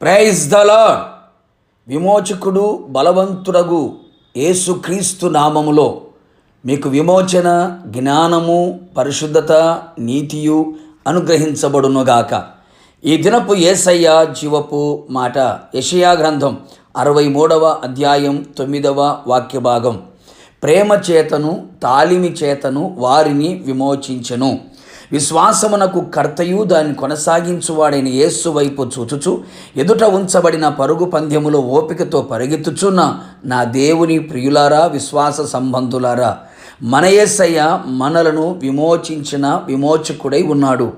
Praise the విమోచకుడు బలవంతుడగు యేసుక్రీస్తు నామములో మీకు విమోచన జ్ఞానము పరిశుద్ధత నీతియు అనుగ్రహించబడునుగాక ఈ దినపు ఏసయ్య జీవపు మాట యషయా గ్రంథం అరవై మూడవ అధ్యాయం తొమ్మిదవ వాక్య భాగం ప్రేమ చేతను తాలిమి చేతను వారిని విమోచించెను. విశ్వాసమునకు కర్తయు దాన్ని కొనసాగించువాడైన యేసు వైపు చూచుచు ఎదుట ఉంచబడిన పరుగు పంద్యములో ఓపికతో పరిగెత్తుచున్న నా దేవుని ప్రియులారా విశ్వాస సంబంధులారా మన యేసయ్య మనలను విమోచించిన విమోచకుడై ఉన్నాడు.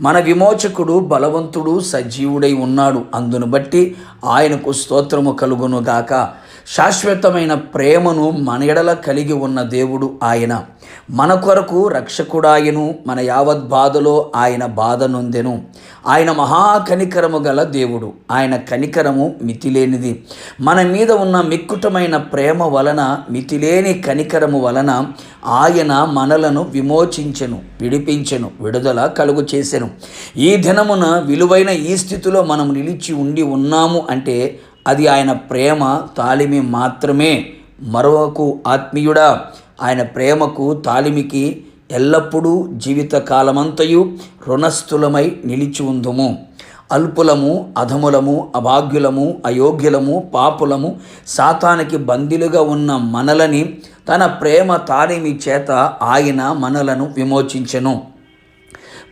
మన విమోచకుడు బలవంతుడు సజీవుడై ఉన్నాడు. అందును బట్టి ఆయనకు స్తోత్రము కలుగునుగాక శాశ్వతమైన ప్రేమను మన ఎడల కలిగి ఉన్న దేవుడు ఆయన. మన కొరకు రక్షకుడాయను మన యావత్ బాధలో ఆయన బాధ నొందెను. ఆయన మహాకనికరము గల దేవుడు. ఆయన కనికరము మితిలేనిది. మన మీద ఉన్న మిక్కుటమైన ప్రేమ వలన మితిలేని కనికరము వలన ఆయన మనలను విమోచించెను విడిపించెను విడుదల కలుగు చేసెను. ఈ దినమున విలువైన ఈ స్థితిలో మనం నిలిచి ఉండి ఉన్నాము అంటే అది ఆయన ప్రేమ తాలిమి మాత్రమే. మరొకకు ఆత్మీయుడా ఆయన ప్రేమకు తాలిమికి ఎల్లప్పుడూ జీవిత కాలమంతయు రుణస్థులమై నిలిచి ఉందుము. అల్పులము అధములము అభాగ్యులము అయోగ్యులము పాపులము సాతానికి బందీలుగా ఉన్న మనలని తన ప్రేమ తాలిమి చేత ఆయన మనలను విమోచించెను.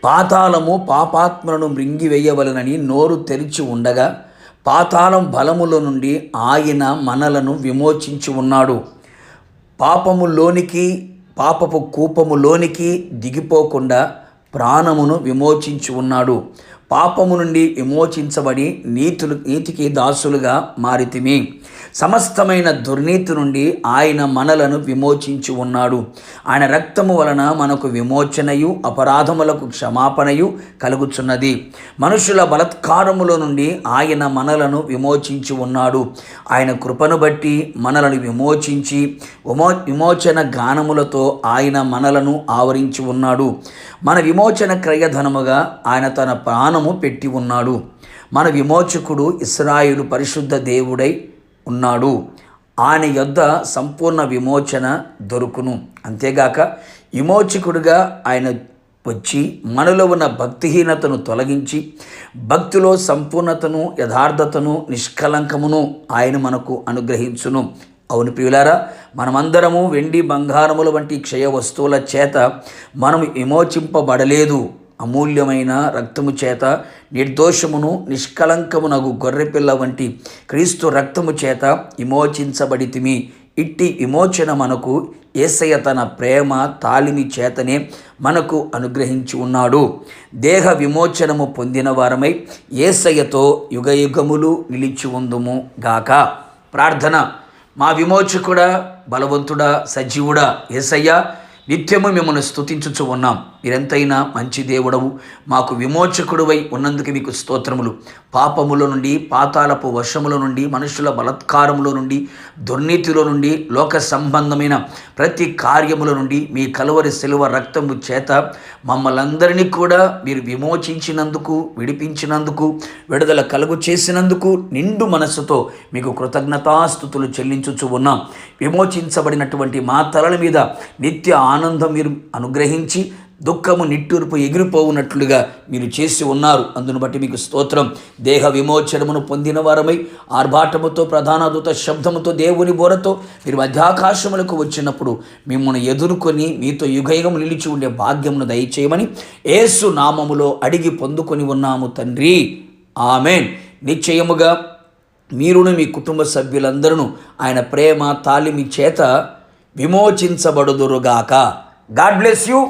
పాతాళము పాపాత్మలను మృంగివేయవలనని నోరు తెరిచి ఉండగా పాతాళం బలముల నుండి ఆయన మనలను విమోచించి ఉన్నాడు. పాపములోనికి పాపపు కూపములోనికి దిగిపోకుండా ప్రాణమును విమోచించి ఉన్నాడు. పాపము నుండి విమోచించబడి నీతులు నీతికి దాసులుగా మారితిమి. సమస్తమైన దుర్నీతి నుండి ఆయన మనలను విమోచించి ఉన్నాడు. ఆయన రక్తము వలన మనకు విమోచనయు అపరాధములకు క్షమాపణయు కలుగుచున్నది. మనుషుల బలత్కారముల నుండి ఆయన మనలను విమోచించి ఉన్నాడు. ఆయన కృపను బట్టి మనలను విమోచించి విమో విమోచన గానములతో ఆయన మనలను ఆవరించి ఉన్నాడు. మన విమోచన క్రయధనముగా ఆయన తన ప్రాణం ప్రాణము పెట్టి ఉన్నాడు. మన విమోచకుడు ఇస్రాయులు పరిశుద్ధ దేవుడై ఉన్నాడు. ఆయన యొద్ద సంపూర్ణ విమోచన దొరుకును. అంతేగాక విమోచకుడుగా ఆయన వచ్చి మనలో ఉన్న భక్తిహీనతను తొలగించి భక్తిలో సంపూర్ణతను యథార్థతను నిష్కలంకమును ఆయన మనకు అనుగ్రహించును. అవును ప్రియులారా మనమందరము వెండి బంగారముల వంటి క్షయ వస్తువుల చేత మనం విమోచింపబడలేదు. అమూల్యమైన రక్తము చేత నిర్దోషమును నిష్కలంకమునగు గొర్రెపిల్ల వంటి క్రీస్తు రక్తము చేత విమోచించబడితిమి. ఇట్టి విమోచన మనకు ఏసయ్య తన ప్రేమ తాలిమి చేతనే మనకు అనుగ్రహించి ఉన్నాడు. దేహ విమోచనము పొందిన వారమై ఏసయ్యతో యుగయుగములు నిలిచి ఉందుము గాక. ప్రార్థన. మా విమోచకుడా బలవంతుడా సజీవుడా ఏసయ్య నిత్యము మిమ్మల్ని స్థుతించుచు ఉన్నాం. మీరెంతైనా మంచి దేవుడవు మాకు విమోచకుడువై ఉన్నందుకు మీకు స్తోత్రములు. పాపముల నుండి పాతాలపు వశముల నుండి మనుషుల బలత్కారములో నుండి దుర్నీతిలో నుండి లోక సంబంధమైన ప్రతి కార్యముల నుండి మీ కలువరి సెలవ రక్తము చేత మమ్మల్ందరినీ కూడా మీరు విమోచించినందుకు విడిపించినందుకు విడుదల కలుగు చేసినందుకు నిండు మనస్సుతో మీకు కృతజ్ఞతాస్థుతులు చెల్లించుచు ఉన్నాం. విమోచించబడినటువంటి మా తలల మీద నిత్య ఆనందం మీరు అనుగ్రహించి దుఃఖము నిట్టూర్పు ఎగిరిపోవునట్లుగా మీరు చేసి ఉన్నారు. అందును బట్టి మీకు స్తోత్రం. దేహ విమోచనమును పొందిన వారమై ఆర్భాటముతో ప్రధానదూత శబ్దముతో దేవుని బోరతో మీరు మధ్యాకాశములకు వచ్చినప్పుడు మిమ్మల్ని ఎదుర్కొని మీతో యుగయుగం నిలిచి ఉండే భాగ్యమును దయచేయమని ఏసు నామములో అడిగి పొందుకొని ఉన్నాము తండ్రి. ఆమెన్. నిశ్చయముగా మీరును మీ కుటుంబ సభ్యులందరూ ఆయన ప్రేమ తాలిమి చేత విమోచించబడుదురుగాక. God bless you.